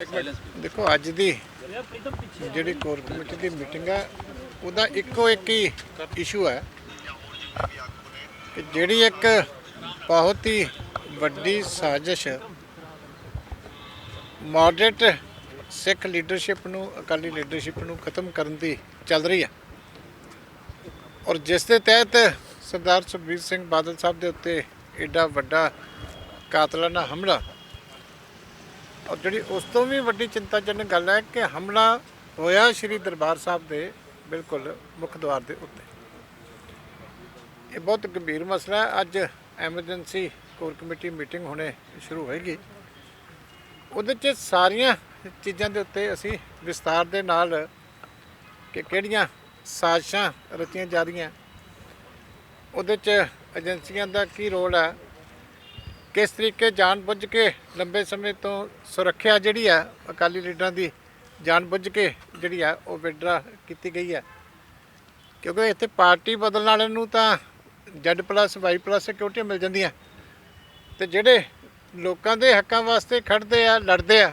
ਦੇਖੋ, ਅੱਜ ਦੀ ਜਿਹੜੀ ਕੋਰ ਕਮੇਟੀ ਦੀ ਮੀਟਿੰਗ ਹੈ ਉਹਦਾ ਇੱਕੋ ਇੱਕ ਹੀ ਇਸ਼ੂ ਹੈ ਕਿ ਜਿਹੜੀ ਇੱਕ ਬਹੁਤ ਹੀ ਵੱਡੀ ਸਾਜ਼ਿਸ਼ ਮੋਡਰੇਟ ਸਿੱਖ ਲੀਡਰਸ਼ਿਪ ਨੂੰ, ਅਕਾਲੀ ਲੀਡਰਸ਼ਿਪ ਨੂੰ ਖਤਮ ਕਰਨ ਦੀ ਚੱਲ ਰਹੀ ਹੈ ਔਰ ਜਿਸ ਦੇ ਤਹਿਤ ਸਰਦਾਰ ਸੁਖਬੀਰ ਸਿੰਘ ਬਾਦਲ ਸਾਹਿਬ ਦੇ ਉੱਤੇ ਐਡਾ ਵੱਡਾ ਕਾਤਲਾਨਾ ਹਮਲਾ ਔਰ ਜਿਹੜੀ ਉਸ ਤੋਂ ਵੀ ਵੱਡੀ ਚਿੰਤਾਜਨਕ ਗੱਲ ਹੈ ਕਿ ਹਮਲਾ ਹੋਇਆ ਸ਼੍ਰੀ ਦਰਬਾਰ ਸਾਹਿਬ ਦੇ ਬਿਲਕੁਲ ਮੁੱਖ ਦੁਆਰ ਦੇ ਉੱਤੇ। ਇਹ ਬਹੁਤ ਗੰਭੀਰ ਮਸਲਾ ਹੈ। ਅੱਜ ਐਮਰਜੈਂਸੀ ਕੋਰ ਕਮੇਟੀ ਮੀਟਿੰਗ ਹੁਣੇ ਸ਼ੁਰੂ ਹੋਏਗੀ। ਉਹਦੇ 'ਚ ਸਾਰੀਆਂ ਚੀਜ਼ਾਂ ਦੇ ਉੱਤੇ ਅਸੀਂ ਵਿਸਤਾਰ ਦੇ ਨਾਲ ਕਿ ਕਿਹੜੀਆਂ ਸਾਜ਼ਿਸ਼ਾਂ ਰਚੀਆਂ ਜਾ ਰਹੀਆਂ, ਉਹਦੇ 'ਚ ਏਜੰਸੀਆਂ ਦਾ ਕੀ ਰੋਲ ਹੈ ਕਿਸ ਤਰੀਕੇ ਜਾਣਬੁੱਝ ਕੇ ਲੰਬੇ ਸਮੇਂ ਤੋਂ ਸੁਰੱਖਿਆ ਜਿਹੜੀ ਆ ਅਕਾਲੀ ਲੀਡਰਾਂ ਦੀ ਜਾਣਬੁੱਝ ਕੇ ਜਿਹੜੀ ਆ ਉਹ ਵਿਡਰਾ ਕੀਤੀ ਗਈ ਹੈ ਕਿਉਂਕਿ ਇੱਥੇ ਪਾਰਟੀ ਬਦਲਣ ਵਾਲਿਆਂ ਨੂੰ ਤਾਂ Z+ Y+ ਸਿਕਿਉਰਿਟੀ ਮਿਲ ਜਾਂਦੀਆਂ। ਤੇ ਜਿਹੜੇ ਲੋਕਾਂ ਦੇ ਹੱਕਾਂ ਵਾਸਤੇ ਖੜਦੇ ਆ, ਲੜਦੇ ਆ,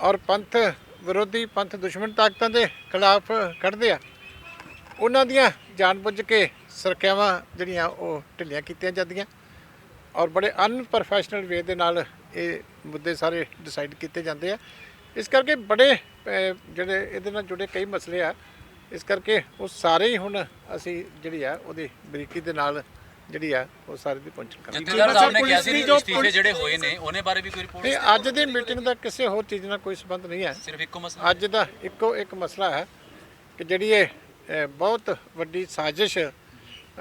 ਔਰ ਪੰਥ ਵਿਰੋਧੀ, ਪੰਥ ਦੁਸ਼ਮਣ ਤਾਕਤਾਂ ਦੇ ਖਿਲਾਫ ਖੜਦੇ ਆ, ਉਹਨਾਂ ਦੀਆਂ ਜਾਣਬੁੱਝ ਕੇ ਸੁਰੱਖਿਆਵਾਂ ਜਿਹੜੀਆਂ ਉਹ ਢਿੱਲੀਆਂ ਕੀਤੀਆਂ ਜਾਂਦੀਆਂ। ਔਰ ਬੜੇ ਅਨਪ੍ਰੋਫੈਸ਼ਨਲ ਵੇ ਦੇ ਨਾਲ ਇਹ ਮੁੱਦੇ ਸਾਰੇ ਡਿਸਾਈਡ ਕੀਤੇ ਜਾਂਦੇ ਆ। ਇਸ ਕਰਕੇ ਬੜੇ ਜਿਹੜੇ ਇਹਦੇ ਨਾਲ ਜੁੜੇ ਕਈ ਮਸਲੇ ਆ। ਇਸ ਕਰਕੇ ਉਹ ਸਾਰੇ ਹੀ ਹੁਣ ਅਸੀਂ ਜਿਹੜੀ ਆ ਉਹਦੀ ਬਰੀਕੀ ਦੇ ਨਾਲ ਜਿਹੜੀ ਆ ਉਹ ਸਾਰੇ ਦੀ ਪਹੁੰਚਣ ਕਰਾਂਗੇ। ਜਥੇਦਾਰ ਸਾਹਿਬ ਨੇ ਕਿਹਾ ਸੀ ਇਸਤੀਫੇ ਜਿਹੜੇ ਹੋਏ ਨੇ ਉਹਨੇ ਬਾਰੇ ਵੀ ਕੋਈ ਰਿਪੋਰਟ ਨਹੀਂ ਅੱਜ ਦੀ ਮੀਟਿੰਗ ਦਾ ਕਿਸੇ ਹੋਰ ਚੀਜ਼ ਨਾਲ ਕੋਈ ਸੰਬੰਧ ਨਹੀਂ ਹੈ। ਸਿਰਫ ਇੱਕੋ ਮਸਲਾ ਅੱਜ ਦਾ ਇੱਕੋ ਇੱਕ ਮਸਲਾ ਹੈ ਕਿ ਜਿਹੜੀ ਇਹ ਬਹੁਤ ਵੱਡੀ ਸਾਜ਼ਿਸ਼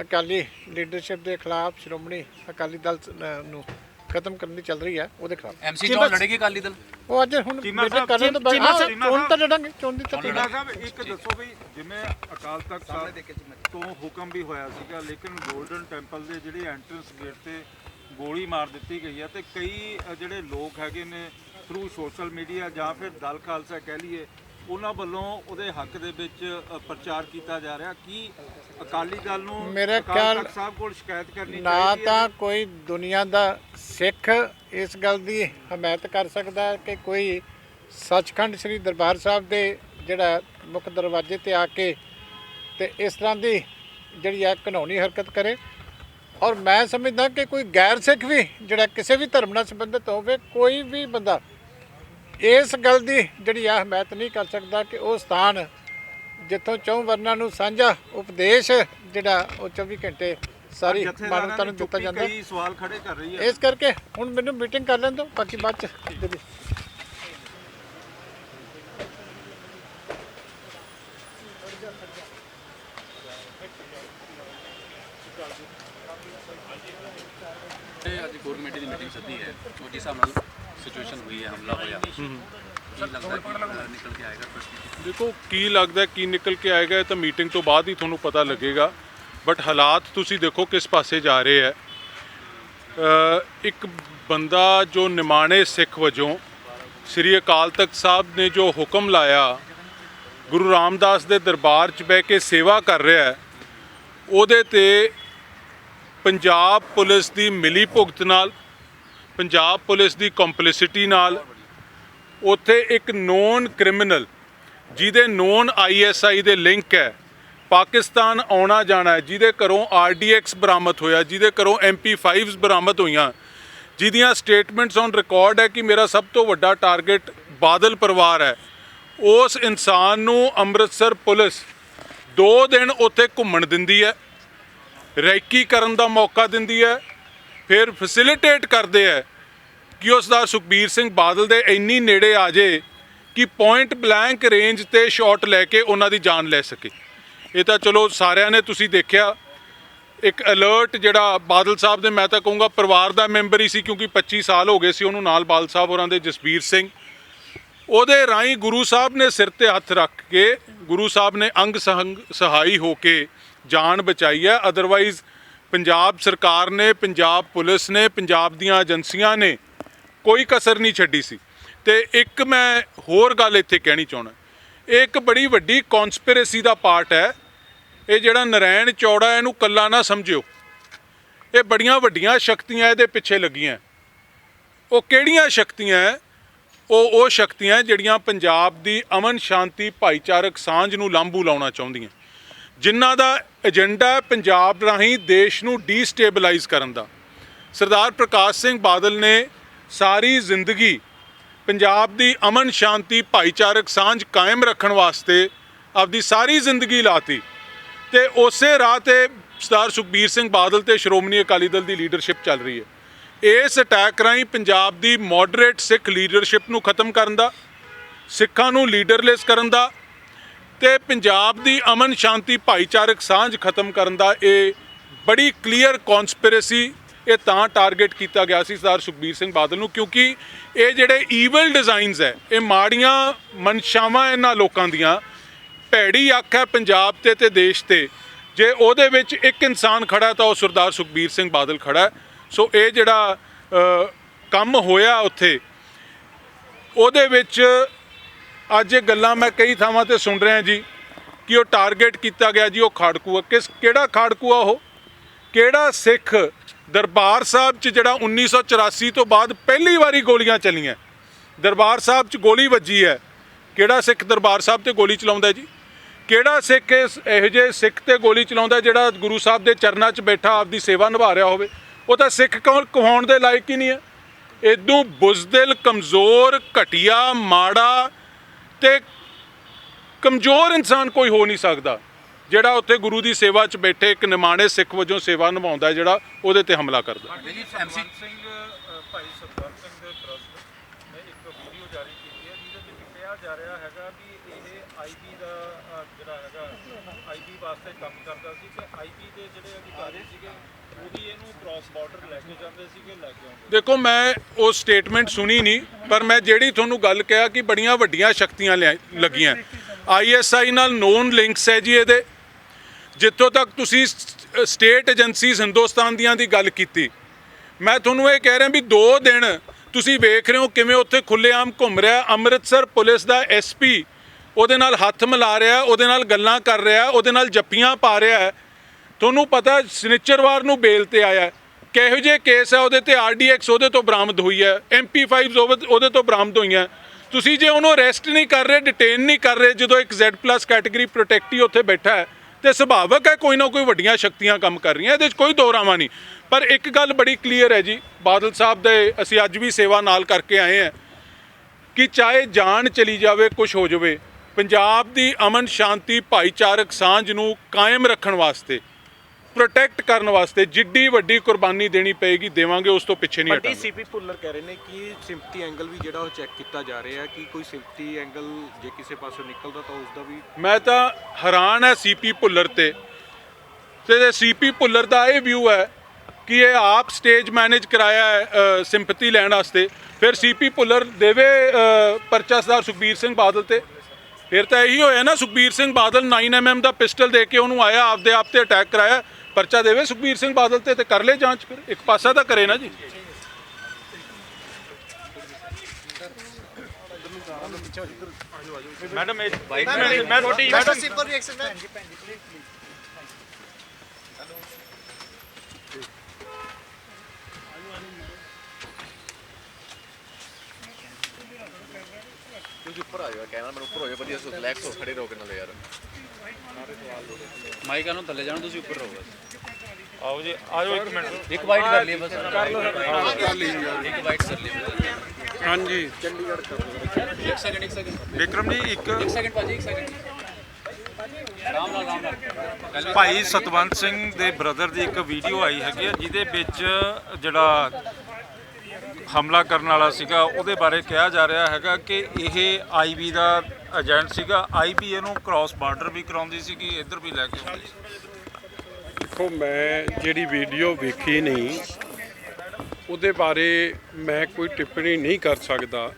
ਅਕਾਲੀ ਲੀਡਰਸ਼ਿਪ ਦੇ ਖਿਲਾਫ ਸ਼੍ਰੋਮਣੀ ਅਕਾਲੀ ਦਲ ਨੂੰ ਖਤਮ ਕਰਨ ਦੀ ਚੱਲ ਰਹੀ ਹੈ ਉਹਦੇ ਖਿਲਾਫ। ਐਮਸੀ ਚੋਣ ਲੜੇਗੀ ਅਕਾਲੀ ਦਲ? ਉਹ ਅੱਜ ਹੁਣ ਚੀਮਾ ਮੀਟਿੰਗ ਸਾਹਿਬ, ਕਰ ਲੈਣ ਤੋਂ ਬਾਅਦ ਚੀਮਾ ਹਾਂ, ਸਾਹਿਬ, ਚੋਣ ਤਾਂ ਲੜਾਂਗੇ ਚੋਣ ਦੀ ਤਾਂ। ਸਾਹਿਬ ਇੱਕ ਦੱਸੋ ਵੀ ਜਿਵੇਂ ਅਕਾਲ ਤਖਤ ਸਾਹਿਬ ਤੋਂ ਹੁਕਮ ਵੀ ਹੋਇਆ ਸੀਗਾ ਲੇਕਿਨ 골ਡਨ ਟੈਂਪਲ ਦੇ ਜਿਹੜੇ ਐਂਟਰੈਂਸ ਗੇਟ ਤੇ ਗੋਲੀ ਮਾਰ ਦਿੱਤੀ ਗਈ ਹੈ ਤੇ ਕਈ ਜਿਹੜੇ ਲੋਕ ਹੈਗੇ ਨੇ ਥਰੂ ਸੋਸ਼ਲ ਮੀਡੀਆ ਜਾਂ ਫਿਰ ਦਲ ਖਾਲਸਾ ਕਹਿ ਲਈਏ ਉਹਨਾਂ ਵੱਲੋਂ ਉਹਦੇ ਹੱਕ ਦੇ ਵਿੱਚ ਪ੍ਰਚਾਰ ਕੀਤਾ ਜਾ ਰਿਹਾ। ਕੀ ਅਕਾਲੀ ਦਲ ਨੂੰ ਮੇਰਾ ਖਿਆਲ ਸਾਹਿਬ ਕੋਲ ਸ਼ਿਕਾਇਤ ਕਰਨੀ ਨਾ ਚਾਹੀਦੀ ਹੈ? ਤਾਂ ਕੋਈ ਦੁਨੀਆ ਦਾ ਸਿੱਖ ਇਸ ਗੱਲ ਦੀ ਹਮਾਇਤ ਕਰ ਸਕਦਾ ਹੈ ਕਿ ਕੋਈ ਸੱਚਖੰਡ ਸ੍ਰੀ ਦਰਬਾਰ ਸਾਹਿਬ ਦੇ ਜਿਹੜਾ ਮੁੱਖ ਦਰਵਾਜ਼ੇ ਤੇ ਆ ਕੇ ਤੇ ਇਸ ਤਰ੍ਹਾਂ ਦੀ ਜਿਹੜੀ ਆ ਕਾਨੂੰਨੀ ਹਰਕਤ ਕਰੇ। ਔਰ ਮੈਂ ਸਮਝਦਾ ਕਿ ਕੋਈ ਗੈਰ ਸਿੱਖ ਵੀ ਜਿਹੜਾ ਕਿਸੇ ਵੀ ਧਰਮ ਨਾਲ ਸੰਬੰਧਿਤ ਹੋਵੇ ਕੋਈ ਵੀ ਬੰਦਾ ਇਸ ਗੱਲ ਦੀ ਜਿਹੜੀ ਆ ਹਮਾਇਤ ਨਹੀਂ ਕਰ ਸਕਦਾ ਕਿ ਉਹ ਸਥਾਨ ਜਿੱਥੋਂ ਚੌਂ ਵਰਨਾਂ ਨੂੰ ਸਾਂਝਾ ਉਪਦੇਸ਼ ਜਿਹੜਾ ਉਹ 24 ਘੰਟੇ ਸਾਰੀ ਮਾਨਵਤਾ ਨੂੰ ਦਿੱਤਾ ਜਾਂਦਾ। ਕਈ ਸਵਾਲ ਖੜੇ ਕਰ ਰਹੀ ਹੈ ਇਸ ਕਰਕੇ ਹੁਣ ਮੈਨੂੰ ਮੀਟਿੰਗ ਕਰ ਲੈਣ ਦਿਓ ਬਾਕੀ ਬਾਅਦ ਚ ਜਿਹੜੀ ਅੱਜ ਕੋਰ ਕਮੇਟੀ ਦੀ ਮੀਟਿੰਗ ਸੱਦੀ ਹੈ ਉਹ ਜਿਸ ਹਿਸਾਬ ਨਾਲ। ਹਮਲਾ ਹੋਇਆ। ਕੀ ਲੱਗਦਾ ਕਿ ਅ, ਨਿਕਲ ਕੇ ਆਏਗਾ ਕੁਝ ਦੇਖੋ ਕੀ ਲੱਗਦਾ ਕੀ ਨਿਕਲ ਕੇ ਆਏਗਾ ਇਹ ਤਾਂ ਮੀਟਿੰਗ ਤੋਂ ਬਾਅਦ ਹੀ ਤੁਹਾਨੂੰ ਪਤਾ ਲੱਗੇਗਾ। ਬਟ ਹਾਲਾਤ ਤੁਸੀਂ ਦੇਖੋ ਕਿਸ ਪਾਸੇ ਜਾ ਰਹੇ ਹੈ। ਇੱਕ ਬੰਦਾ ਜੋ ਨਿਮਾਣੇ ਸਿੱਖ ਵਜੋਂ ਸ੍ਰੀ ਅਕਾਲ ਤਖਤ ਸਾਹਿਬ ਨੇ ਜੋ ਹੁਕਮ ਲਾਇਆ ਗੁਰੂ ਰਾਮਦਾਸ ਦੇ ਦਰਬਾਰ 'ਚ ਬਹਿ ਕੇ ਸੇਵਾ ਕਰ ਰਿਹਾ ਹੈ ਉਹਦੇ ਤੇ ਪੰਜਾਬ ਪੁਲਿਸ ਦੀ ਮਿਲੀ ਭੁਗਤ ਨਾਲ ਪੰਜਾਬ ਪੁਲਿਸ ਦੀ ਕੰਪਲਿਸਿਟੀ ਨਾਲ ਉੱਥੇ ਇੱਕ ਨੋਨ ਕ੍ਰਿਮੀਨਲ ਜਿਹਦੇ ਨੋਨ ਆਈਐਸਆਈ ਦੇ ਲਿੰਕ ਹੈ, ਪਾਕਿਸਤਾਨ ਆਉਣਾ ਜਾਣਾ ਹੈ, ਜਿਹਦੇ ਘਰੋਂ ਆਰਡੀਐਕਸ ਬਰਾਮਦ ਹੋਇਆ, ਜਿਹਦੇ ਘਰੋਂ MP5s ਬਰਾਮਦ ਹੋਈਆਂ, ਜਿਹਦੀਆਂ ਸਟੇਟਮੈਂਟਸ ਔਨ ਰਿਕਾਰਡ ਹੈ ਕਿ ਮੇਰਾ ਸਭ ਤੋਂ ਵੱਡਾ ਟਾਰਗੇਟ ਬਾਦਲ ਪਰਿਵਾਰ ਹੈ। ਉਸ ਇਨਸਾਨ ਨੂੰ ਅੰਮ੍ਰਿਤਸਰ ਪੁਲਿਸ 2 ਦਿਨ ਉੱਥੇ ਘੁੰਮਣ ਦਿੰਦੀ ਹੈ, ਰੈਕੀ ਕਰਨ ਦਾ ਮੌਕਾ ਦਿੰਦੀ ਹੈ, ਫਿਰ ਫੈਸਿਲਿਟੇਟ ਕਰਦੇ ਹੈ ਕਿ ਉਸ ਦਾ ਸੁਖਬੀਰ ਸਿੰਘ ਬਾਦਲ ਦੇ ਇੰਨੀ ਨੇੜੇ ਆ ਜੇ ਕਿ ਪੁਆਇੰਟ ਬਲੈਂਕ ਰੇਂਜ ਤੇ ਸ਼ਾਟ ਲੈ ਕੇ ਉਹਨਾਂ ਦੀ ਜਾਨ ਲੈ ਸਕੇ। ਇਹ ਤਾਂ ਚਲੋ ਸਾਰਿਆਂ ਨੇ ਤੁਸੀਂ ਦੇਖਿਆ। ਇੱਕ ਅਲਰਟ ਜਿਹੜਾ ਬਾਦਲ ਸਾਹਿਬ ਦੇ, ਮੈਂ ਤਾਂ ਕਹੂੰਗਾ ਪਰਿਵਾਰ ਦਾ ਮੈਂਬਰ ਹੀ ਸੀ ਕਿਉਂਕਿ 25 ਸਾਲ ਹੋ ਗਏ ਸੀ ਉਹਨੂੰ ਨਾਲ ਬਾਦਲ ਸਾਹਿਬ ਹੋਰਾਂ ਦੇ, ਜਸਬੀਰ ਸਿੰਘ। ਉਹਦੇ ਰਾਹੀਂ ਗੁਰੂ ਸਾਹਿਬ ਨੇ ਸਿਰ ਤੇ ਹੱਥ ਰੱਖ ਕੇ ਗੁਰੂ ਸਾਹਿਬ ਨੇ ਅੰਗ ਸੰਗ ਸਹਾਈ ਹੋ ਕੇ ਜਾਨ ਬਚਾਈ ਹੈ। ਅਦਰਵਾਈਜ਼ ਪੰਜਾਬ ਸਰਕਾਰ ਨੇ, ਪੰਜਾਬ ਪੁਲਿਸ ਨੇ, ਪੰਜਾਬ ਦੀਆਂ ਏਜੰਸੀਆਂ ਨੇ ਕੋਈ ਕਸਰ ਨਹੀਂ ਛੱਡੀ ਸੀ। ਤੇ ਇੱਕ ਮੈਂ ਹੋਰ ਗੱਲ ਇੱਥੇ ਕਹਿਣੀ ਚਾਹਣਾ ਇਹ ਇੱਕ ਬੜੀ ਵੱਡੀ ਕਨਸਪੀਰੇਸੀ ਦਾ ਪਾਰਟ ਹੈ। ਇਹ ਜਿਹੜਾ ਨਰੈਣ ਚੌੜਾ ਇਹਨੂੰ ਕੱਲਾ ਨਾ ਸਮਝਿਓ। ਇਹ ਬੜੀਆਂ ਵੱਡੀਆਂ ਸ਼ਕਤੀਆਂ ਇਹਦੇ ਪਿੱਛੇ ਲੱਗੀਆਂ। ਉਹ ਕਿਹੜੀਆਂ ਸ਼ਕਤੀਆਂ ਹੈ? ਉਹ ਉਹ ਸ਼ਕਤੀਆਂ ਜਿਹੜੀਆਂ ਪੰਜਾਬ ਦੀ ਅਮਨ ਸ਼ਾਂਤੀ ਭਾਈਚਾਰਕ ਸਾਂਝ ਨੂੰ ਲਾਂਬੂ ਲਾਉਣਾ ਚਾਹੁੰਦੀਆਂ। ਜਿਨ੍ਹਾਂ ਦਾ ਏਜੰਡਾ ਹੈ ਪੰਜਾਬ ਰਾਹੀਂ ਦੇਸ਼ ਨੂੰ ਡੀਸਟੇਬਲਾਈਜ਼ ਕਰਨ ਦਾ। ਸਰਦਾਰ ਪ੍ਰਕਾਸ਼ ਸਿੰਘ ਬਾਦਲ ਨੇ ਸਾਰੀ ਜ਼ਿੰਦਗੀ ਪੰਜਾਬ ਦੀ ਅਮਨ ਸ਼ਾਂਤੀ ਭਾਈਚਾਰਕ ਸਾਂਝ ਕਾਇਮ ਰੱਖਣ ਵਾਸਤੇ ਆਪਦੀ ਸਾਰੀ ਜ਼ਿੰਦਗੀ ਲਾਤੀ। ਤੇ ਉਸੇ ਰਾਹ ਤੇ ਸਰਦਾਰ ਸੁਖਬੀਰ ਸਿੰਘ ਬਾਦਲ ਤੇ ਸ਼੍ਰੋਮਣੀ ਅਕਾਲੀ ਦਲ ਦੀ ਲੀਡਰਸ਼ਿਪ ਚੱਲ ਰਹੀ ਹੈ। ਇਸ ਅਟੈਕ ਰਾਹੀਂ ਪੰਜਾਬ ਦੀ ਮੋਡਰੇਟ ਸਿੱਖ ਲੀਡਰਸ਼ਿਪ ਨੂੰ ਖਤਮ ਕਰਨ ਦਾ, ਸਿੱਖਾਂ ਨੂੰ ਲੀਡਰਲੈਸ ਕਰਨ ਦਾ ਤੇ ਪੰਜਾਬ ਦੀ ਅਮਨ ਸ਼ਾਂਤੀ ਭਾਈਚਾਰਕ ਸਾਂਝ ਖਤਮ ਕਰਨ ਦਾ ਇਹ ਬੜੀ ਕਲੀਅਰ ਕਨਸਪੀਰੇਸੀ ਇਹ ਤਾਂ ਟਾਰਗੇਟ ਕੀਤਾ ਗਿਆ ਸੀ ਸਰਦਾਰ ਸੁਖਬੀਰ ਸਿੰਘ ਬਾਦਲ ਨੂੰ, ਕਿਉਂਕਿ ਇਹ ਜਿਹੜੇ ਈਵਲ ਡਿਜ਼ਾਈਨਸ ਹੈ, ਇਹ ਮਾੜੀਆਂ ਮਨਸ਼ਾਵਾਂ ਇਹਨਾਂ ਲੋਕਾਂ ਦੀਆਂ। ਭੈੜੀ ਅੱਖ ਹੈ ਪੰਜਾਬ ਤੇ ਤੇ ਦੇਸ਼ ਤੇ। ਜੇ ਉਹਦੇ ਵਿੱਚ ਇੱਕ ਇਨਸਾਨ ਖੜਾ ਤਾਂ ਉਹ ਸਰਦਾਰ ਸੁਖਬੀਰ ਸਿੰਘ ਬਾਦਲ ਖੜਾ ਸੋ ਇਹ ਜਿਹੜਾ ਕੰਮ ਹੋਇਆ ਉੱਥੇ, ਉਹਦੇ ਵਿੱਚ ਅੱਜ ਇਹ ਗੱਲਾਂ ਮੈਂ ਕਈ ਥਾਵਾਂ ਤੇ ਸੁਣ ਰਿਹਾ ਜੀ, ਕਿ ਉਹ ਟਾਰਗੇਟ ਕੀਤਾ ਗਿਆ ਜੀ, ਉਹ ਖਾੜਕੂ ਆ ਕਿਸ, ਕਿਹੜਾ ਖਾੜਕੂ ਆ ਉਹ? ਕਿਹੜਾ ਸਿੱਖ ਦਰਬਾਰ ਸਾਹਿਬ 'ਚ ਜਿਹੜਾ 1984 ਤੋਂ ਬਾਅਦ ਪਹਿਲੀ ਵਾਰੀ ਗੋਲੀਆਂ ਚੱਲੀਆਂ। ਦਰਬਾਰ ਸਾਹਿਬ 'ਚ ਗੋਲੀ ਵੱਜੀ ਹੈ। ਕਿਹੜਾ ਸਿੱਖ ਦਰਬਾਰ ਸਾਹਿਬ ਤੇ ਗੋਲੀ ਚਲਾਉਂਦਾ ਜੀ? ਕਿਹੜਾ ਸਿੱਖ ਇਸ ਇਹੋ ਜਿਹੇ ਸਿੱਖ ਤੇ ਗੋਲੀ ਚਲਾਉਂਦਾ ਜਿਹੜਾ ਗੁਰੂ ਸਾਹਿਬ ਦੇ ਚਰਨਾਂ 'ਚ ਬੈਠਾ ਆਪਦੀ ਸੇਵਾ ਨਿਭਾ ਰਿਹਾ ਹੋਵੇ? ਉਹ ਤਾਂ ਸਿੱਖ ਕੌਣ ਕਹਾਉਣ ਦੇ ਲਾਇਕ ਹੀ ਨਹੀਂ ਹੈ। ਇਦੋਂ ਬੁਜ਼ਦਿਲ, ਕਮਜ਼ੋਰ, ਘਟੀਆ, ਮਾੜਾ ਤੇ ਕਮਜ਼ੋਰ ਇਨਸਾਨ ਕੋਈ ਹੋ ਨਹੀਂ ਸਕਦਾ। ਜਿਹੜਾ ਉੱਥੇ ਗੁਰੂ ਦੀ ਸੇਵਾ 'ਚ ਬੈਠੇ ਇੱਕ ਨਿਮਾਣੇ ਸਿੱਖ ਵਜੋਂ ਸੇਵਾ ਨਿਭਾਉਂਦਾ ਜਿਹੜਾ ਉਹਦੇ ਤੇ ਹਮਲਾ ਕਰਦਾ ਜੀ ਸਤਵੰਤ ਐਮਸੀ ਸਿੰਘ ਅ, ਭਾਈ ਸਤਵੰਤ ਸਿੰਘ ਦੇ ਟਰਸਟ ਨੇ ਇੱਕ ਵੀਡੀਓ ਜਾਰੀ ਕੀਤੀ ਹੈ ਜਿਹਦੇ ਵਿੱਚ ਕਿਹਾ ਜਾ ਰਿਹਾ ਹੈਗਾ ਵੀ ਇਹ ਆਈਬੀ ਦਾ ਅ, ਜਿਹੜਾ ਹੈਗਾ ਆਈਬੀ ਵਾਸਤੇ ਕੰਮ ਕਰਦਾ ਸੀ ਤੇ ਆਈਬੀ ਦੇ ਜਿਹੜੇ ਅਧਿਕਾਰੀ ਸੀਗੇ ਉਹ ਵੀ ਇਹਨੂੰ ਕ੍ਰਾਸ ਬਾਰਡਰ ਲੈ ਕੇ ਜਾਂਦੇ ਸੀਗੇ ਲੈ ਕੇ ਆਉਂਦੇ ਦੇਖੋ ਮੈਂ ਉਹ ਸਟੇਟਮੈਂਟ ਸੁਣੀ ਨਹੀਂ ਪਰ ਮੈਂ ਜਿਹੜੀ ਤੁਹਾਨੂੰ ਗੱਲ ਕਿਹਾ ਕਿ ਬੜੀਆਂ ਵੱਡੀਆਂ ਸ਼ਕਤੀਆਂ ਲਿਆ- ਲੱਗੀਆਂ ਆਈਐਸਆਈ ਨਾਲ ਨੋਨ ਲਿੰਕਸ ਹੈ ਜੀ ਇਹਦੇ। ਜਿੱਥੋਂ ਤੱਕ ਤੁਸੀਂ ਸਟੇਟ ਏਜੰਸੀਜ਼ ਹਿੰਦੁਸਤਾਨ ਦੀਆਂ ਦੀ ਗੱਲ ਕੀਤੀ, ਮੈਂ ਤੁਹਾਨੂੰ ਇਹ ਕਹਿ ਰਿਹਾ ਵੀ 2 ਦਿਨ ਤੁਸੀਂ ਵੇਖ ਰਹੇ ਹੋ ਕਿਵੇਂ ਉੱਥੇ ਖੁੱਲੇਆਮ ਘੁੰਮ ਰਿਹਾ, ਅੰਮ੍ਰਿਤਸਰ ਪੁਲਿਸ ਦਾ ਐਸਪੀ ਉਹਦੇ ਨਾਲ ਹੱਥ ਮਿਲਾ ਰਿਹਾ, ਉਹਦੇ ਨਾਲ ਗੱਲਾਂ ਕਰ ਰਿਹਾ, ਉਹਦੇ ਨਾਲ ਜੱਫੀਆਂ ਪਾ ਰਿਹਾ ਤੁਹਾਨੂੰ ਪਤਾ ਸਨਿਚਰਵਾਰ ਨੂੰ ਬੇਲ ਤੇ ਆਇਆ ਕਿਹੋ ਜਿਹੇ ਕੇਸ ਹੈ, ਉਹਦੇ ਤੇ ਆਰਡੀਐਕਸ ਉਹਦੇ ਤੋਂ ਬਰਾਮਦ ਹੋਈ ਹੈ MP5 ਉਹਦੇ ਤੋਂ ਬਰਾਮਦ ਹੋਈਆਂ ਤੁਸੀਂ ਜੇ ਉਹਨੂੰ ਅਰੈਸਟ ਨਹੀਂ ਕਰ ਰਹੇ, ਡਿਟੇਨ ਨਹੀਂ ਕਰ ਰਹੇ, ਜਦੋਂ ਇੱਕ Z+ ਕੈਟਾਗਰੀ ਪ੍ਰੋਟੈਕਟੀ ਉੱਥੇ ਬੈਠਾ ਹੈ ਤੇ ਸੁਭਾਵਕ ਹੈ ਕੋਈ ਨਾ ਕੋਈ ਵੱਡੀਆਂ ਸ਼ਕਤੀਆਂ ਕੰਮ ਕਰ ਰਹੀਆਂ, ਇਹਦੇ 'ਚ ਕੋਈ ਦੋਰਾਵਾ ਨਹੀਂ। ਪਰ ਇੱਕ ਗੱਲ ਬੜੀ ਕਲੀਅਰ ਹੈ ਜੀ, ਬਾਦਲ ਸਾਹਿਬ ਦੇ ਅਸੀਂ ਅੱਜ ਵੀ ਸੇਵਾ ਨਾਲ ਕਰਕੇ ਆਏ ਹਾਂ ਕਿ ਚਾਹੇ ਜਾਨ ਚਲੀ ਜਾਵੇ ਕੁਝ ਹੋ ਜਾਵੇ, ਪੰਜਾਬ ਦੀ ਅਮਨ ਸ਼ਾਂਤੀ ਭਾਈਚਾਰਕ ਸਾਂਝ ਨੂੰ ਕਾਇਮ ਰੱਖਣ ਵਾਸਤੇ ਪ੍ਰੋਟੈਕਟ ਕਰਨ ਵਾਸਤੇ ਜਿੱਡੀ ਵੱਡੀ ਕੁਰਬਾਨੀ ਦੇਣੀ ਪਏਗੀ ਦੇਵਾਂਗੇ ਉਸ ਤੋਂ ਪਿੱਛੇ ਨਹੀਂ ਹਟਾਂਗੇ ਸੀਪੀ ਭੁੱਲਰ ਕਹਿ ਰਹੇ ਨੇ ਕਿ ਸਿੰਪਥੀ ਐਂਗਲ ਵੀ ਜਿਹੜਾ ਉਹ ਚੈੱਕ ਕੀਤਾ ਜਾ ਰਿਹਾ ਹੈ ਕਿ ਕੋਈ ਸਿੰਪਥੀ ਐਂਗਲ ਜੇ ਕਿਸੇ ਪਾਸੋਂ ਨਿਕਲਦਾ ਤਾਂ ਉਸ ਦਾ ਵੀ ਮੈਂ ਤਾਂ ਹੈਰਾਨ ਹੈ ਸੀਪੀ ਭੁੱਲਰ ਤੇ। ਤੇ ਸੀਪੀ ਭੁੱਲਰ ਦਾ ਇਹ ਵਿਊ ਹੈ ਕਿ ਇਹ ਆਪ ਸਟੇਜ ਮੈਨੇਜ ਕਰਾਇਆ ਹੈ ਸਿੰਪਥੀ ਲੈਣ ਵਾਸਤੇ ਫਿਰ ਸੀਪੀ ਭੁੱਲਰ ਦੇਵੇ ਪਰਚਾ ਸਰਦਾਰ ਸੁਖਬੀਰ ਸਿੰਘ ਬਾਦਲ ਤੇ। ਫਿਰ ਤਾਂ ਇਹੀ ਹੋਇਆ ਨਾ ਸੁਖਬੀਰ ਸਿੰਘ ਬਾਦਲ 9mm ਦਾ ਪਿਸਟਲ ਦੇ ਕੇ ਉਹਨੂੰ ਆਇਆ ਆਪਦੇ ਆਪ ਤੇ ਅਟੈਕ ਕਰਾਇਆ। ਪਰਚਾ ਦੇਵੇ ਸੁਖਬੀਰ ਸਿੰਘ ਬਾਦਲ ਤੇ ਤੇ ਕਰ ਲੈ ਜਾਂਚ ਫਿਰ। ਇੱਕ ਪਾਸਾ ਤਾਂ ਕਰੇ ਨਾ ਜੀ। ਮੈਡਮ ਮਿੰਟ ਮੈਂ ਛੋਟੀ ਤੁਸੀਂ ਉੱਪਰ ਆ ਜਾਓ ਕੈਮਰਾ ਮੈਨੂੰ ਉੱਪਰ ਹੋ ਜਾਓ ਵਧੀਆ ਰਿਲੈਕਸ ਹੋ ਖੜੇ ਰਹੋ ਨਾਲੇ ਯਾਰ। ਮਾਈਕਾਂ ਨੂੰ ਥੱਲੇ ਜਾਣ ਤੁਸੀਂ ਉੱਪਰ ਰਹੋ ਬਸ। ਆਓ ਜੀ ਆ ਜਾਓ ਇੱਕ ਮਿੰਟ। ਇੱਕ ਵਾਈਟ ਕਰ ਲਈ ਬਸ। ਕਰ ਲਓ ਕਰ ਇੱਕ ਵਾਈਟ ਕਰ ਲਈ ਹਾਂਜੀ। ਇੱਕ ਸੈਕਿੰਡ ਇੱਕ ਸੈਕਿੰਡ ਵਿਕਰਮ ਜੀ ਇੱਕ ਇੱਕ ਸੈਕਿੰਡ ਭਾਜੀ ਇੱਕ ਸੈਕਿੰਡ ਰਾਮ ਨਾਲ ਰਾਮ ਨਾਲ ਪਹਿਲੇ ਭਾਈ ਸਤਵੰਤ ਸਿੰਘ ਦੇ ਬ੍ਰਦਰ ਦੀ ਇੱਕ ਵੀਡੀਓ ਆਈ ਹੈਗੀ ਆ ਜਿਹਦੇ ਵਿੱਚ ਜਿਹੜਾ ਹਮਲਾ ਕਰਨ ਵਾਲਾ ਸੀਗਾ ਉਹਦੇ ਬਾਰੇ ਕਿਹਾ ਜਾ ਰਿਹਾ ਹੈਗਾ ਕਿ ਇਹ ਆਈਬੀ ਦਾ ਏਜੰਟ ਸੀਗਾ ਆਈਬੀ ਇਹਨੂੰ ਕ੍ਰਾਸ ਬਾਰਡਰ ਵੀ ਕਰਾਉਂਦੀ ਸੀਗੀ ਇੱਧਰ ਵੀ ਲੈ ਕੇ ਆਉਂਦੀ ਸੀ? ਦੇਖੋ, ਮੈਂ ਜਿਹੜੀ ਵੀਡੀਓ ਵੇਖੀ ਨਹੀਂ, ਉਹਦੇ ਬਾਰੇ ਮੈਂ ਕੋਈ ਟਿੱਪਣੀ ਨਹੀਂ ਕਰ ਸਕਦਾ।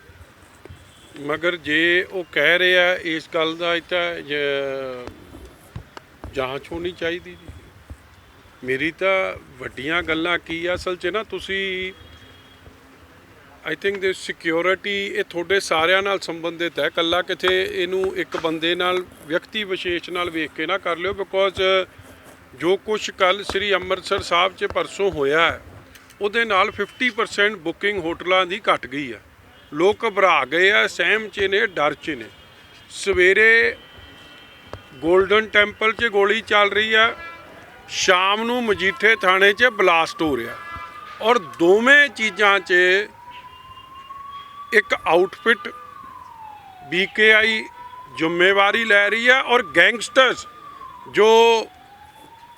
ਮਗਰ ਜੇ ਉਹ ਕਹਿ ਰਿਹਾ ਇਸ ਗੱਲ ਦਾ, ਇਹ ਤਾਂ ਜਾਂਚ ਹੋਣੀ ਚਾਹੀਦੀ ਜੀ। ਮੇਰੀ ਤਾਂ ਵੱਡੀਆਂ ਗੱਲਾਂ ਕੀ ਆ, ਅਸਲ 'ਚ ਨਾ ਤੁਸੀਂ ਆਈ ਥਿੰਕ ਦੇ ਸਿਕਿਉਰਿਟੀ ਇਹ ਤੁਹਾਡੇ ਸਾਰਿਆਂ ਨਾਲ ਸੰਬੰਧਿਤ ਹੈ। ਕੱਲਾ ਕਿਤੇ ਇਹਨੂੰ ਇੱਕ ਬੰਦੇ ਨਾਲ ਵਿਅਕਤੀ ਵਿਸ਼ੇਸ਼ ਨਾਲ ਵੇਖ ਕੇ ਨਾ ਕਰ ਲਿਓ ਬਿਕੋਜ਼ ਜੋ ਕੁਝ ਕੱਲ ਸ੍ਰੀ ਅੰਮ੍ਰਿਤਸਰ ਸਾਹਿਬ 'ਚ ਪਰਸੋਂ ਹੋਇਆ ਹੈ, ਉਹਦੇ ਨਾਲ 50% ਬੁਕਿੰਗ ਹੋਟਲਾਂ ਦੀ ਘਟ ਗਈ ਹੈ। ਲੋਕ ਘਬਰਾ ਗਏ ਆ ਸਹਿਮ 'ਚ ਨੇ ਡਰ 'ਚ ਨੇ। ਸਵੇਰੇ 골ਡਨ ਟੈਂਪਲ 'ਚ ਗੋਲੀ ਚੱਲ ਰਹੀ ਆ ਸ਼ਾਮ ਨੂੰ ਮਜੀਠੇ ਥਾਣੇ 'ਚ ਬਲਾਸਟ ਹੋ ਰਿਹਾ। ਔਰ ਦੋਵੇਂ ਚੀਜ਼ਾਂ 'ਚ ਇੱਕ ਆਊਟਫਿਟ ਬੀਕੇਆਈ ਜ਼ਿੰਮੇਵਾਰੀ ਲੈ ਰਹੀ ਹੈ ਔਰ ਗੈਂਗਸਟਰਸ ਜੋ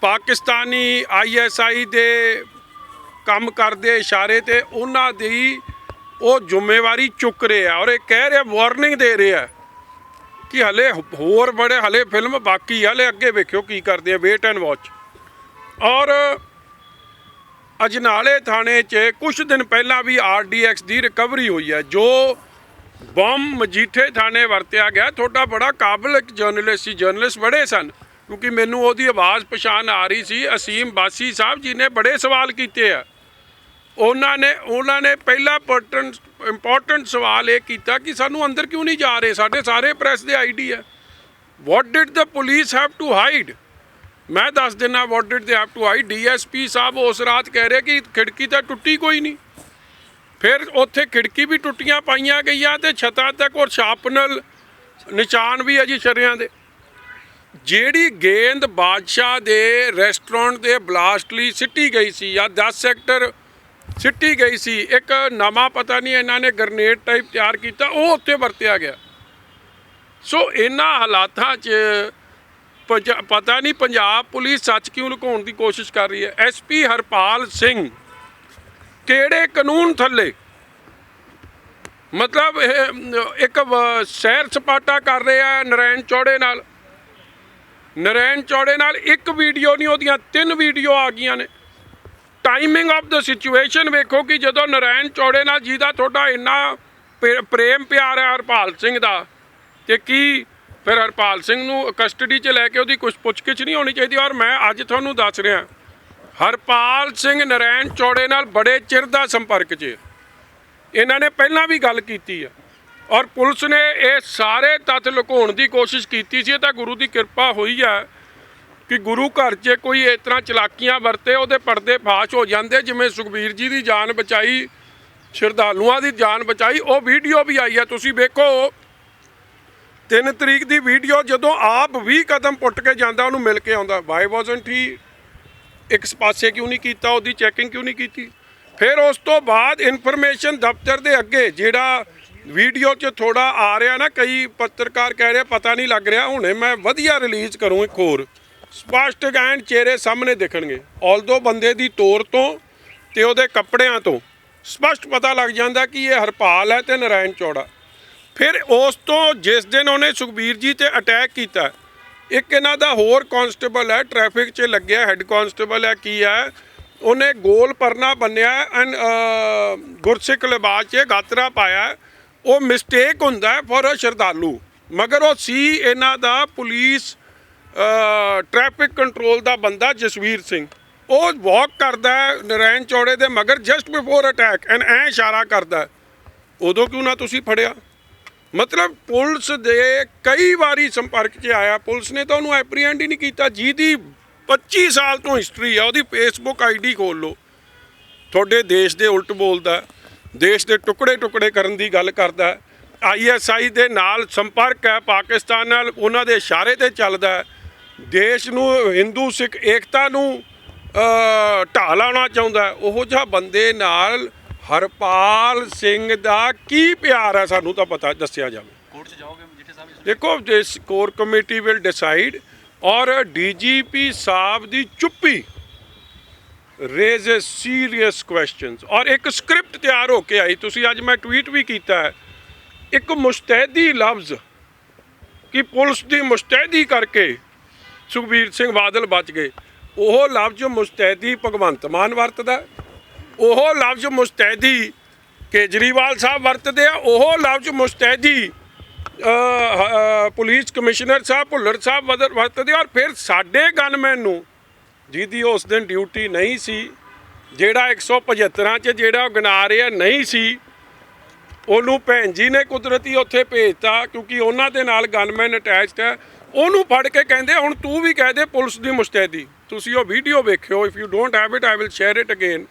ਪਾਕਿਸਤਾਨੀ ਆਈਐਸਆਈ ਦੇ ਕੰਮ ਕਰਦੇ ਇਸ਼ਾਰੇ ਤੇ ਉਹਨਾਂ ਦੀ ਉਹ ਜ਼ਿੰਮੇਵਾਰੀ ਚੁੱਕ ਰਹੇ ਆ ਔਰ ਇਹ ਕਹਿ ਰਿਹਾ ਵਾਰਨਿੰਗ ਦੇ ਰਿਹਾ ਕਿ ਹਲੇ ਹੋਰ ਬੜੇ, ਹਲੇ ਫਿਲਮ ਬਾਕੀ ਆ, ਹਲੇ ਅੱਗੇ ਵੇਖਿਓ ਕੀ ਕਰਦੇ ਆ ਵੇਟ ਐਂਡ ਵਾਚ ਔਰ ਅਜਨਾਲੇ ਥਾਣੇ 'ਚ ਕੁਝ ਦਿਨ ਪਹਿਲਾਂ ਵੀ ਆਰਡੀਐਕਸ ਦੀ ਰਿਕਵਰੀ ਹੋਈ ਹੈ, ਜੋ ਬੰਮ ਮਜੀਠੇ ਥਾਣੇ ਵਰਤਿਆ ਗਿਆ। ਤੁਹਾਡਾ ਬੜਾ ਕਾਬਲ ਇੱਕ ਜਰਨਲਿਸਟ ਸੀ, ਜਰਨਲਿਸਟ ਬੜੇ ਸਨ, ਕਿਉਂਕਿ ਮੈਨੂੰ ਉਹਦੀ ਆਵਾਜ਼ ਪਛਾਣ ਆ ਰਹੀ ਸੀ। ਅਸੀਮ ਬਾਸੀ ਸਾਹਿਬ ਜੀ ਨੇ ਬੜੇ ਸਵਾਲ ਕੀਤੇ ਆ। ਉਹਨਾਂ ਨੇ ਉਹਨਾਂ ਨੇ ਪਹਿਲਾ ਇੰਪੋਰਟੈਂਟ ਇੰਪੋਰਟੈਂਟ ਸਵਾਲ ਇਹ ਕੀਤਾ ਕਿ ਸਾਨੂੰ ਅੰਦਰ ਕਿਉਂ ਨਹੀਂ ਜਾ ਰਹੇ? ਸਾਡੇ ਸਾਰੇ ਪ੍ਰੈਸ ਦੇ ਆਈਡੀ ਹੈ। What did the police have to hide ਮੈਂ ਦੱਸ ਦਿੰਦਾ what did they have to hide DSP ਸਾਹਿਬ, ਉਸ ਰਾਤ ਕਹਿ ਰਹੇ ਕਿ ਖਿੜਕੀ ਤਾਂ ਟੁੱਟੀ ਕੋਈ ਨਹੀਂ। ਫਿਰ ਉੱਥੇ ਖਿੜਕੀ ਵੀ ਟੁੱਟੀਆਂ ਪਾਈਆਂ ਗਈਆਂ ਤੇ ਛੱਤਾਂ ਤੱਕ ਔਰ ਸ਼ਾਰਪਨਲ ਨਿਸ਼ਾਨ ਵੀ ਹੈ ਜੀ ਸ਼ਰਿਆਂ ਦੇ। ਜਿਹੜੀ ਗੇਂਦ ਬਾਦਸ਼ਾਹ ਦੇ ਰੈਸਟੋਰੈਂਟ ਦੇ ਬਲਾਸਟ ਲਈ ਸਿੱਟੀ ਗਈ ਸੀ, ਜਾਂ 10 ਸੈਕਟਰ ਸਿੱਟੀ ਗਈ ਸੀ, ਇੱਕ ਨਵਾਂ ਪਤਾ ਨਹੀਂ ਇਹਨਾਂ ਨੇ ਗ੍ਰਨੇਡ ਟਾਈਪ ਤਿਆਰ ਕੀਤਾ, ਉਹ ਉੱਥੇ ਵਰਤਿਆ ਗਿਆ। ਸੋ ਇਹਨਾਂ ਹਾਲਾਤਾਂ 'ਚ ਪਤਾ ਨਹੀਂ ਪੰਜਾਬ ਪੁਲਿਸ ਸੱਚ ਕਿਉਂ ਲੁਕਾਉਣ ਦੀ ਕੋਸ਼ਿਸ਼ ਕਰ ਰਹੀ ਹੈ? ਐਸਪੀ ਹਰਪਾਲ ਸਿੰਘ, ਕਿਹੜੇ ਕਾਨੂੰਨ ਥੱਲੇ? ਮਤਲਬ ਇਹ, ਇੱਕ ਸੈਰ ਸਪਾਟਾ ਕਰ ਰਿਹਾ ਨਰੈਣ ਚੌੜੇ ਨਾਲ। ਨਰੈਣ ਚੌੜੇ ਨਾਲ ਇੱਕ ਵੀਡੀਓ ਨਹੀਂ, ਉਹਦੀਆਂ ਤਿੰਨ ਵੀਡੀਓ ਆ ਗਈਆਂ ਨੇ। ਟਾਈਮਿੰਗ ਆਫ ਦ ਸਿਚੁਏਸ਼ਨ ਵੇਖੋ ਕਿ ਜਦੋਂ ਨਰੈਣ ਚੌੜੇ ਨਾਲ ਜਿਹਦਾ ਤੁਹਾਡਾ ਇੰਨਾ ਪ੍ਰੇ- ਪ੍ਰੇਮ ਪਿਆਰ ਹੈ ਹਰਪਾਲ ਸਿੰਘ ਦਾ, ਤੇ ਕੀ ਫਿਰ ਹਰਪਾਲ ਸਿੰਘ ਨੂੰ ਕਸਟਡੀ 'ਚ ਲੈ ਕੇ ਉਹਦੀ ਕੁਝ ਪੁੱਛਗਿੱਛ ਨਹੀਂ ਹੋਣੀ ਚਾਹੀਦੀ ਔਰ ਮੈਂ ਅੱਜ ਤੁਹਾਨੂੰ ਦੱਸ ਰਿਹਾ ਹਰਪਾਲ ਸਿੰਘ ਨਰੈਣ ਚੌੜੇ ਨਾਲ ਬੜੇ ਚਿਰ ਦਾ ਸੰਪਰਕ 'ਚ ਇਹਨਾਂ ਨੇ ਪਹਿਲਾਂ ਵੀ ਗੱਲ ਕੀਤੀ ਹੈ ਔਰ ਪੁਲਿਸ ਨੇ ਇਹ ਸਾਰੇ ਤੱਥ ਲੁਕਾਉਣ ਦੀ ਕੋਸ਼ਿਸ਼ ਕੀਤੀ ਸੀ ਤਾਂ ਗੁਰੂ ਦੀ ਕਿਰਪਾ ਹੋਈ ਹੈ ਕਿ ਗੁਰੂ ਘਰ 'ਚ ਕੋਈ ਇਸ ਤਰ੍ਹਾਂ ਚਲਾਕੀਆਂ ਵਰਤੇ, ਉਹਦੇ ਪਰਦੇ ਫਾਸ਼ ਹੋ ਜਾਂਦੇ, ਜਿਵੇਂ ਸੁਖਬੀਰ ਜੀ ਦੀ ਜਾਨ ਬਚਾਈ, ਸ਼ਰਧਾਲੂਆਂ ਦੀ ਜਾਨ ਬਚਾਈ, ਉਹ ਵੀਡੀਓ ਵੀ ਆਈ ਹੈ ਤੁਸੀਂ ਵੇਖੋ 3 ਤਰੀਕ ਦੀ ਵੀਡੀਓ ਜਦੋਂ ਆਪ ਵੀ ਕਦਮ ਪੁੱਟ ਕੇ ਜਾਂਦਾ, ਉਹਨੂੰ ਮਿਲ ਕੇ ਆਉਂਦਾ। ਵਾਈ ਵਾਜ਼ਨਟ ਹੀ ਇੱਕ ਪਾਸੇ ਕਿਉਂ ਨਹੀਂ ਕੀਤਾ, ਉਹਦੀ ਚੈਕਿੰਗ ਕਿਉਂ ਨਹੀਂ ਕੀਤੀ? ਫਿਰ ਉਸ ਤੋਂ ਬਾਅਦ ਇਨਫੋਰਮੇਸ਼ਨ ਦਫ਼ਤਰ ਦੇ ਅੱਗੇ ਜਿਹੜਾ ਵੀਡੀਓ 'ਚ ਥੋੜਾ ਆ ਰਿਹਾ ਨਾ, ਕਈ ਪੱਤਰਕਾਰ ਕਹਿ ਰਹੇ ਪਤਾ ਨਹੀਂ ਲੱਗ ਰਿਹਾ, ਹੁਣੇ ਮੈਂ ਵਧੀਆ ਰਿਲੀਜ਼ ਕਰੂੰ ਇੱਕ ਹੋਰ। ਸਪਸ਼ਟ ਐਂਡ ਚਿਹਰੇ ਸਾਹਮਣੇ ਦੇਖਣਗੇ। ਆਲਦੋ ਬੰਦੇ ਦੀ ਤੌਰ ਤੋਂ ਤੇ ਉਹਦੇ ਕੱਪੜਿਆਂ ਤੋਂ ਸਪਸ਼ਟ ਪਤਾ ਲੱਗ ਜਾਂਦਾ ਕਿ ਇਹ ਹਰਪਾਲ ਹੈ ਤੇ ਨਰਾਇਣ ਚੌੜਾ। ਫਿਰ ਉਸ ਤੋਂ ਜਿਸ ਦਿਨ ਉਹਨੇ ਸੁਖਬੀਰ ਜੀ ਤੇ ਅਟੈਕ ਕੀਤਾ, ਇੱਕ ਇਹਨਾਂ ਦਾ ਹੋਰ ਕਾਂਸਟੇਬਲ ਹੈ ਟ੍ਰੈਫਿਕ 'ਚ ਲੱਗਿਆ ਹੈੱਡ ਕਾਂਸਟੇਬਲ ਹੈ, ਕੀ ਹੈ? ਉਹਨੇ ਗੋਲ ਪਰਨਾ ਬੰਨਿਆ ਐਂਡ ਗੁਰਸਿੱਖ ਲਿਬਾਸ 'ਚ ਗਾਤਰਾ ਪਾਇਆ। ਉਹ ਮਿਸਟੇਕ ਹੁੰਦਾ ਹੈ ਫॉर ਅ ਸ਼ਰਧਾਲੂ, ਮਗਰ ਉਹ ਸੀ ਇਹਨਾਂ ਦਾ ਪੁਲਿਸ ਟ੍ਰੈਫਿਕ ਕੰਟਰੋਲ ਦਾ ਬੰਦਾ ਜਸਵੀਰ ਸਿੰਘ। ਉਹ ਵਾਕ ਕਰਦਾ ਹੈ ਨਰੈਣ ਚੌੜੇ ਦੇ ਮਗਰ ਜਸਟ ਬਿਫੋਰ ਅਟੈਕ ਐਂਡ ਐ ਇਸ਼ਾਰਾ ਕਰਦਾ ਉਦੋਂ ਕਿਉਂ ਨਾ ਤੁਸੀਂ ਫੜਿਆ? ਮਤਲਬ ਪੁਲਿਸ ਦੇ ਕਈ ਵਾਰੀ ਸੰਪਰਕ 'ਚ ਆਇਆ, ਪੁਲਿਸ ਨੇ ਤਾਂ ਉਹਨੂੰ ਐਪਰੀਹੈਂਡ ਹੀ ਨਹੀਂ ਕੀਤਾ, ਜਿਹਦੀ 25 ਸਾਲ ਤੋਂ ਹਿਸਟਰੀ ਆ, ਉਹਦੀ ਫੇਸਬੁੱਕ ਆਈਡੀ ਖੋਲ ਲਓ। ਤੁਹਾਡੇ ਦੇਸ਼ ਦੇ ਉਲਟ ਬੋਲਦਾ, ਦੇਸ਼ ਦੇ ਟੁਕੜੇ ਟੁਕੜੇ ਕਰਨ ਦੀ ਗੱਲ ਕਰਦਾ ਹੈ ਆਈਐਸਆਈ ਦੇ ਨਾਲ ਸੰਪਰਕ ਹੈ, ਪਾਕਿਸਤਾਨ ਨਾਲ ਉਹਨਾਂ ਦੇ ਇਸ਼ਾਰੇ ਤੇ ਚੱਲਦਾ ਦੇਸ਼ ਨੂੰ, ਹਿੰਦੂ, ਸਿੱਖ ਏਕਤਾ ਨੂੰ ਢਾਹ ਲਾਉਣਾ ਚਾਹੁੰਦਾ ਉਹੋ ਜਿਹਾ ਬੰਦੇ ਨਾਲ ਹਰਪਾਲ ਸਿੰਘ ਦਾ ਕੀ ਪਿਆਰ ਹੈ ਸਾਨੂੰ ਤਾਂ ਪਤਾ ਦੱਸਿਆ ਜਾਵੇ। ਕੋਰਟ 'ਚ ਜਾਓਗੇ ਮਜੀਠੇ ਸਾਹਿਬ ਦੇਖੋ this core committee will decide ਔਰ ਡੀਜੀਪੀ ਸਾਹਿਬ ਦੀ ਚੁੱਪੀ ਰੇਜ਼ਸ ਸੀਰੀਅਸ ਕੁਐਸਚਨਸ। ਔਰ ਇੱਕ ਸਕ੍ਰਿਪਟ ਤਿਆਰ ਹੋ ਕੇ ਆਈ ਤੁਸੀਂ ਅੱਜ ਮੈਂ ਟਵੀਟ ਵੀ ਕੀਤਾ ਹੈ। ਇੱਕ ਮੁਸਤੈਦੀ ਲਫ਼ਜ਼ ਕਿ ਪੁਲਿਸ ਦੀ ਮੁਸਤੈਦੀ ਕਰਕੇ ਸੁਖਬੀਰ ਸਿੰਘ ਬਾਦਲ ਬਚ ਗਏ। ਉਹ ਲਫ਼ਜ਼ ਮੁਸਤੈਦੀ ਭਗਵੰਤ ਮਾਨ ਵਰਤਦਾ। ਉਹ ਲਫ਼ਜ਼ ਮੁਸਤੈਦੀ ਕੇਜਰੀਵਾਲ ਸਾਹਿਬ ਵਰਤਦੇ ਆ, ਉਹ ਲਫ਼ਜ਼ ਮੁਸਤੈਦੀ ਪੁਲਿਸ ਕਮਿਸ਼ਨਰ ਸਾਹਿਬ, ਭੁੱਲਰ ਸਾਹਿਬ ਵਦਰ- ਵਰਤਦੇ ਔਰ ਫਿਰ ਸਾਡੇ ਗਨਮੈਨ ਨੂੰ, ਜਿਹਦੀ ਉਸ ਦਿਨ ਡਿਊਟੀ ਨਹੀਂ ਸੀ, ਜਿਹੜਾ 175 ਚ ਜਿਹੜਾ ਉਹ ਗਿਣਾ ਰਿਹਾ ਨਹੀਂ ਸੀ, ਉਹਨੂੰ ਭੈਣ ਜੀ ਨੇ ਕੁਦਰਤੀ ਉੱਥੇ ਭੇਜਤਾ ਕਿਉਂਕਿ ਉਹਨਾਂ ਦੇ ਨਾਲ ਗਨਮੈਨ ਅਟੈਚਡ ਹੈ। ਉਹਨੂੰ ਫੜ ਕੇ ਕਹਿੰਦੇ, ਹੁਣ ਤੂੰ ਵੀ ਕਹਿ ਦੇ ਪੁਲਿਸ ਦੀ ਮੁਸਤੈਦੀ। ਤੁਸੀਂ ਉਹ ਵੀਡੀਓ ਵੇਖਿਓ if you don't have it I will share it again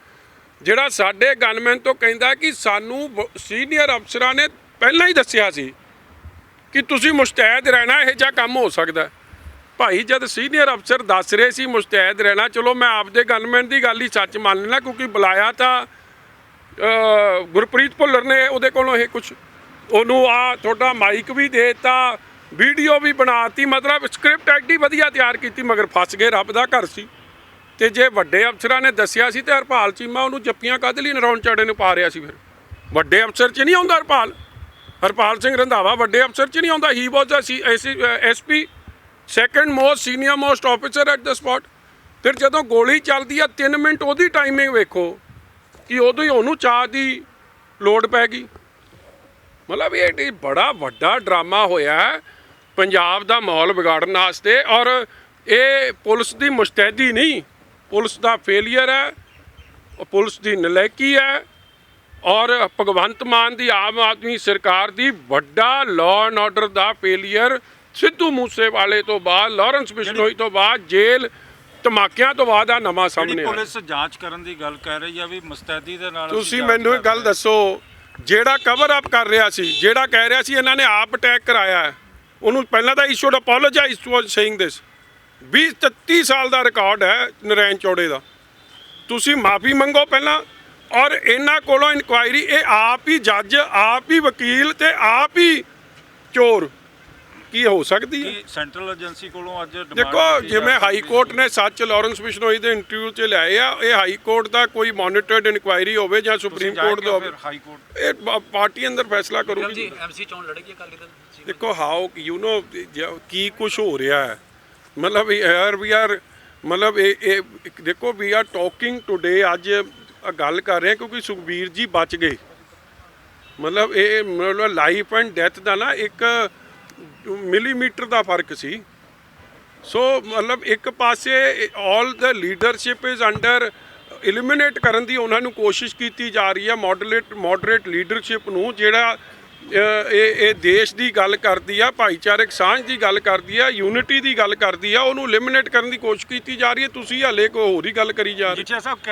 ਜਿਹੜਾ ਸਾਡੇ ਗਨਮੈਨ ਤੋਂ ਕਹਿੰਦਾ ਕਿ ਸਾਨੂੰ ਸੀਨੀਅਰ ਅਫਸਰਾਂ ਨੇ ਪਹਿਲਾਂ ਹੀ ਦੱਸਿਆ ਸੀ ਕਿ ਤੁਸੀਂ ਮੁਸ਼ਤੈਦ ਰਹਿਣਾ, ਇਹ ਜਿਹਾ ਕੰਮ ਹੋ ਸਕਦਾ। ਭਾਈ, ਜਦ ਸੀਨੀਅਰ ਅਫਸਰ ਦੱਸ ਰਹੇ ਸੀ ਮੁਸ਼ਤੈਦ ਰਹਿਣਾ, ਚਲੋ ਮੈਂ ਆਪਦੇ ਗਨਮੈਨ ਦੀ ਗੱਲ ਹੀ ਸੱਚ ਮੰਨ ਲੈਣਾ ਕਿਉਂਕਿ ਬੁਲਾਇਆ ਤਾਂ ਗੁਰਪ੍ਰੀਤ ਭੁੱਲਰ ਨੇ ਉਹਦੇ ਕੋਲੋਂ ਇਹ ਕੁਝ ਉਹਨੂੰ ਆ ਤੁਹਾਡਾ ਮਾਈਕ ਵੀ ਦੇਤਾ ਵੀਡੀਓ ਵੀ ਬਣਾਤੀ, ਮਤਲਬ ਸਕ੍ਰਿਪਟ ਐਡੀ ਵਧੀਆ ਤਿਆਰ ਕੀਤੀ, ਮਗਰ ਫਸ ਗਏ, ਰੱਬ ਦਾ ਘਰ ਸੀ। ਤੇ ਜੇ ਵੱਡੇ ਅਫਸਰਾਂ ਨੇ ਦੱਸਿਆ ਸੀ ਤੇ ਹਰਪਾਲ ਚੀਮਾ ਉਹਨੂੰ ਜੱਪੀਆਂ ਕਾਹਦੇ ਲਈ ਨਰਾਉਣ ਚੜੇ ਨੂੰ ਪਾ ਰਿਹਾ ਸੀ ਫਿਰ। ਵੱਡੇ ਅਫਸਰ 'ਚ ਨਹੀਂ ਆਉਂਦਾ ਹਰਪਾਲ? ਹਰਪਾਲ ਸਿੰਘ ਰੰਧਾਵਾ ਵੱਡੇ ਅਫਸਰ 'ਚ ਨਹੀਂ ਆਉਂਦਾ? ਹੀ was the SP second most senior most officer at the spot ਫਿਰ ਜਦੋਂ ਗੋਲੀ ਚੱਲਦੀ ਆ 3 ਮਿੰਟ ਉਹਦੀ ਟਾਈਮਿੰਗ ਵੇਖੋ ਕਿ ਉਦੋਂ ਹੀ ਉਹਨੂੰ ਚਾਹ ਦੀ ਲੋੜ ਪੈ ਗਈ। ਮਤਲਬ ਇਹ ਬੜਾ ਵੱਡਾ ਡਰਾਮਾ ਹੋਇਆ ਪੰਜਾਬ ਦਾ ਮਾਹੌਲ ਵਿਗਾੜਨ ਵਾਸਤੇ ਔਰ ਇਹ ਪੁਲਿਸ ਦੀ ਮੁਸਤੈਦੀ ਨਹੀਂ। ਪੁਲਿਸ ਦਾ ਫੇਲਿਅਰ ਹੈ ਪੁਲਿਸ ਦੀ ਨਲਾਇਕੀ ਹੈ ਔਰ ਭਗਵੰਤ ਮਾਨ ਦੀ ਆਮ ਆਦਮੀ ਸਰਕਾਰ ਦੀ ਵੱਡਾ ਲਾਅ ਐਂਡ ਆਰਡਰ ਦਾ ਫੇਲਿਅਰ ਸਿੱਧੂ ਮੂਸੇਵਾਲੇ ਤੋਂ ਬਾਅਦ ਲਾਰੈਂਸ ਬਿਸ਼ਨੋਈ ਤੋਂ ਬਾਅਦ ਜੇਲ੍ਹ ਧਮਾਕਿਆਂ ਤੋਂ ਬਾਅਦ ਆ ਨਵਾਂ ਸਾਹਮਣੇ ਆਇਆ। ਪੁਲਿਸ ਜਾਂਚ ਕਰਨ ਦੀ ਗੱਲ ਕਰ ਰਹੀ ਆ ਵੀ ਮੁਸਤੈਦੀ ਦੇ ਨਾਲ ਤੁਸੀਂ ਮੈਨੂੰ ਇੱਕ ਗੱਲ ਦੱਸੋ ਜਿਹੜਾ ਕਵਰ ਅਪ ਕਰ ਰਿਹਾ ਸੀ ਜਿਹੜਾ ਕਹਿ ਰਿਹਾ ਸੀ ਇਹਨਾਂ ਨੇ ਆਪ ਅਟੈਕ ਕਰਾਇਆ ਉਹਨੂੰ ਪਹਿਲਾਂ ਤਾਂ ਹੀ should apologise to saying this 20 33 ਸਾਲ ਦਾ ਰਿਕਾਰਡ ਹੈ ਨਰੈਣ ਚੌੜੇ ਦਾ। ਤੁਸੀਂ ਮਾਫੀ ਮੰਗੋ ਪਹਿਲਾਂ ਔਰ ਇਹਨਾਂ ਕੋਲੋਂ ਇਨਕੁਆਇਰੀ ਇਹ ਆਪ ਹੀ ਜੱਜ ਆਪ ਹੀ ਵਕੀਲ ਤੇ ਆਪ ਹੀ ਚੋਰ। ਕੀ ਹੋ ਸਕਦੀ ਹੈ? ਕਿ ਸੈਂਟਰਲ ਏਜੰਸੀ ਕੋਲੋਂ ਅੱਜ ਦੇਖੋ ਜਿਵੇਂ ਹਾਈ ਕੋਰਟ ਨੇ ਸੱਚ ਲਾਰੈਂਸ ਬਿਸ਼ਨੋਈ ਦੇ ਇੰਟਰਵਿਊ 'ਚ ਲਿਆਏ ਆ ਇਹ ਹਾਈ ਕੋਰਟ ਦਾ ਕੋਈ ਮੋਨੀਟਰਡ ਇਨਕੁਆਇਰੀ ਹੋਵੇ ਜਾਂ ਸੁਪਰੀਮ ਕੋਰਟ ਦਾ ਜਾਏਗਾ ਹੋਵੇ। ਫਿਰ ਹਾਈ ਕੋਰਟ ਇਹ ਪਾਰਟੀ ਅੰਦਰ ਫੈਸਲਾ ਕਰੂਗੀ। ਜੀ ਐਮਸੀ ਚੋਣ ਲੜੇਗੀ ਅਕਾਲੀ ਦਲ? ਦੇਖੋ ਹਾਊ ਯੂ نو ਕੀ ਕੁਝ ਹੋ ਰਿਹਾ ਹੈ। ਮਤਲਬ ਯਾਰ ਵੀ ਆਰ ਮਤਲਬ ਇਹ ਇਹ ਦੇਖੋ ਵੀ ਆਰ ਟਾਕਿੰਗ ਟੁਡੇ ਅੱਜ ਗੱਲ ਕਰ ਰਹੇ ਕਿਉਂਕਿ ਸੁਖਬੀਰ ਜੀ ਬਚ ਗਏ। ਮਤਲਬ ਇਹ ਮਤਲਬ ਲਾਈਫ ਐਂਡ ਡੈਥ ਦਾ ਨਾ ਇੱਕ ਮਿਲੀਮੀਟਰ ਦਾ ਫ਼ਰਕ ਸੀ। ਸੋ ਮਤਲਬ ਇੱਕ ਪਾਸੇ 올 ਦਾ ਲੀਡਰਸ਼ਿਪ ਇਜ਼ ਅੰਡਰ ਇਲੀਮੀਨੇਟ ਕਰਨ ਦੀ ਉਹਨਾਂ ਨੂੰ ਕੋਸ਼ਿਸ਼ ਕੀਤੀ ਜਾ ਰਹੀ ਹੈ ਮੋਡਰੇਟ ਮੋਡਰੇਟ ਲੀਡਰਸ਼ਿਪ ਨੂੰ ਜਿਹੜਾ ਇਹ ਇਹ ਦੇਸ਼ ਦੀ ਗੱਲ ਕਰਦੀ ਆ ਭਾਈਚਾਰਕ ਸਾਂਝ ਦੀ ਗੱਲ ਕਰਦੀ ਆ ਯੂਨਿਟੀ ਦੀ ਗੱਲ ਕਰਦੀ ਆ ਉਹਨੂੰ ਐਲੀਮੀਨੇਟ ਕਰਨ ਦੀ ਕੋਸ਼ਿਸ਼ ਕੀਤੀ ਜਾ ਰਹੀ ਹੈ। ਤੁਸੀਂ ਹਾਲੇ ਕੋ ਹੋਰ ਹੀ ਗੱਲ ਕਰੀ ਜਾ ਰਹੇ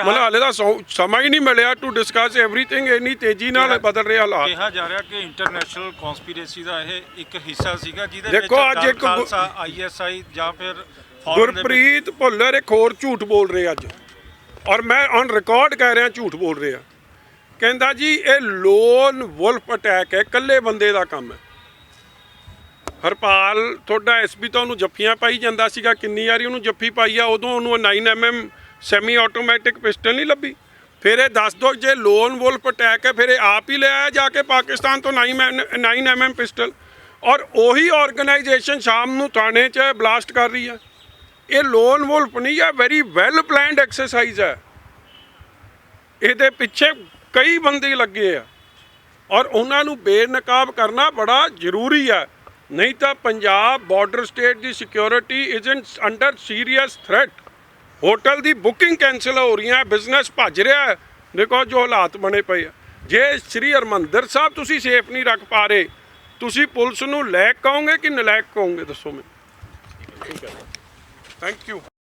ਮਤਲਬ ਹਾਲੇ ਦਾ ਸਮਾਂ ਹੀ ਨਹੀਂ ਮਿਲਿਆ ਟੂ ਡਿਸਕਸ ਐਵਰੀਥਿੰਗ ਇੰਨੀ ਤੇਜ਼ੀ ਨਾਲ ਬਦਲ ਰਿਹਾ ਹਾਲਾਤ। ਕਿਹਾ ਜਾ ਰਿਹਾ ਕਿ ਇੰਟਰਨੈਸ਼ਨਲ ਕਨਸਪੀਰੇਸੀ ਦਾ ਇਹ ਇੱਕ ਹਿੱਸਾ ਸੀਗਾ ਜਿਹਦੇ ਦੇਖੋ, ਅੱਜ ਇੱਕ ਆਈਐਸਆਈ ਜਾਂ ਫਿਰ ਵਿੱਚ- ਗੁਰਪ੍ਰੀਤ ਭੁੱਲਰ ਇੱਕ ਹੋਰ ਝੂਠ ਬੋਲ ਰਹੇ ਅੱਜ। ਔਰ ਮੈਂ ਔਨ ਰਿਕਾਰਡ ਕਹਿ ਰਿਹਾ ਝੂਠ ਬੋਲ ਰਿਹਾ। ਕਹਿੰਦਾ ਜੀ, ਇਹ ਲੋਨ ਵੁਲਫ ਅਟੈਕ ਹੈ, ਇਕੱਲੇ ਬੰਦੇ ਦਾ ਕੰਮ ਹੈ। ਹਰਪਾਲ, ਤੁਹਾਡਾ ਐਸਪੀ ਤਾਂ ਉਹਨੂੰ ਜੱਫੀਆਂ ਪਾਈ ਜਾਂਦਾ ਸੀਗਾ, ਕਿੰਨੀ ਵਾਰੀ ਉਹਨੂੰ ਜੱਫੀ ਪਾਈ ਆ, ਉਦੋਂ ਉਹਨੂੰ 9mm ਸੈਮੀ ਆਟੋਮੈਟਿਕ ਪਿਸਟਲ ਨਹੀਂ ਲੱਭੀ। ਫਿਰ ਇਹ ਦੱਸ ਦੋ, ਜੇ ਲੋਨ ਵੁਲਫ ਅਟੈਕ ਹੈ, ਫਿਰ ਇਹ ਆਪ ਹੀ ਲੈ ਆਇਆ ਜਾ ਕੇ ਪਾਕਿਸਤਾਨ ਤੋਂ 9mm ਪਿਸਟਲ mm ਔਰ ਉਹੀ ਆਰਗੇਨਾਈਜੇਸ਼ਨ ਸ਼ਾਮ ਨੂੰ ਥਾਣੇ 'ਚ ਬਲਾਸਟ ਕਰ ਰਹੀ ਹੈ। ਇਹ ਲੋਨ ਵੁਲਫ ਨਹੀਂ ਹੈ ਵੈਰੀ ਵੈਲ ਪਲਾਨਡ ਐਕਸਰਸਾਈਜ਼ ਹੈ। ਇਹਦੇ ਪਿੱਛੇ ਕਈ ਬੰਦੇ ਲੱਗੇ ਆ। ਔਰ ਉਹਨਾਂ ਨੂੰ ਬੇਨਕਾਬ ਕਰਨਾ ਬੜਾ ਜ਼ਰੂਰੀ ਆ। ਨਹੀਂ ਤਾਂ Punjab border state the security isn't under serious threat hotel the booking cancel ਹੋ ਰਹੀਆਂ ਬਿਜ਼ਨਸ ਭੱਜ ਰਿਹਾ ਹੈ। ਦੇਖੋ ਜੋ ਹਾਲਾਤ ਬਣੇ ਪਏ ਆ। ਜੇ ਸ੍ਰੀ ਹਰਮੰਦਰ ਸਾਹਿਬ ਤੁਸੀਂ ਸੇਫ ਨਹੀਂ ਰੱਖ ਪਾ ਰਹੇ, ਤੁਸੀਂ ਪੁਲਿਸ ਨੂੰ ਲੈਕ ਕਹੋਗੇ ਕਿ ਨਲਾਇਕ ਕਹੋਗੇ? ਦੱਸੋ ਮੈਨੂੰ। Thank you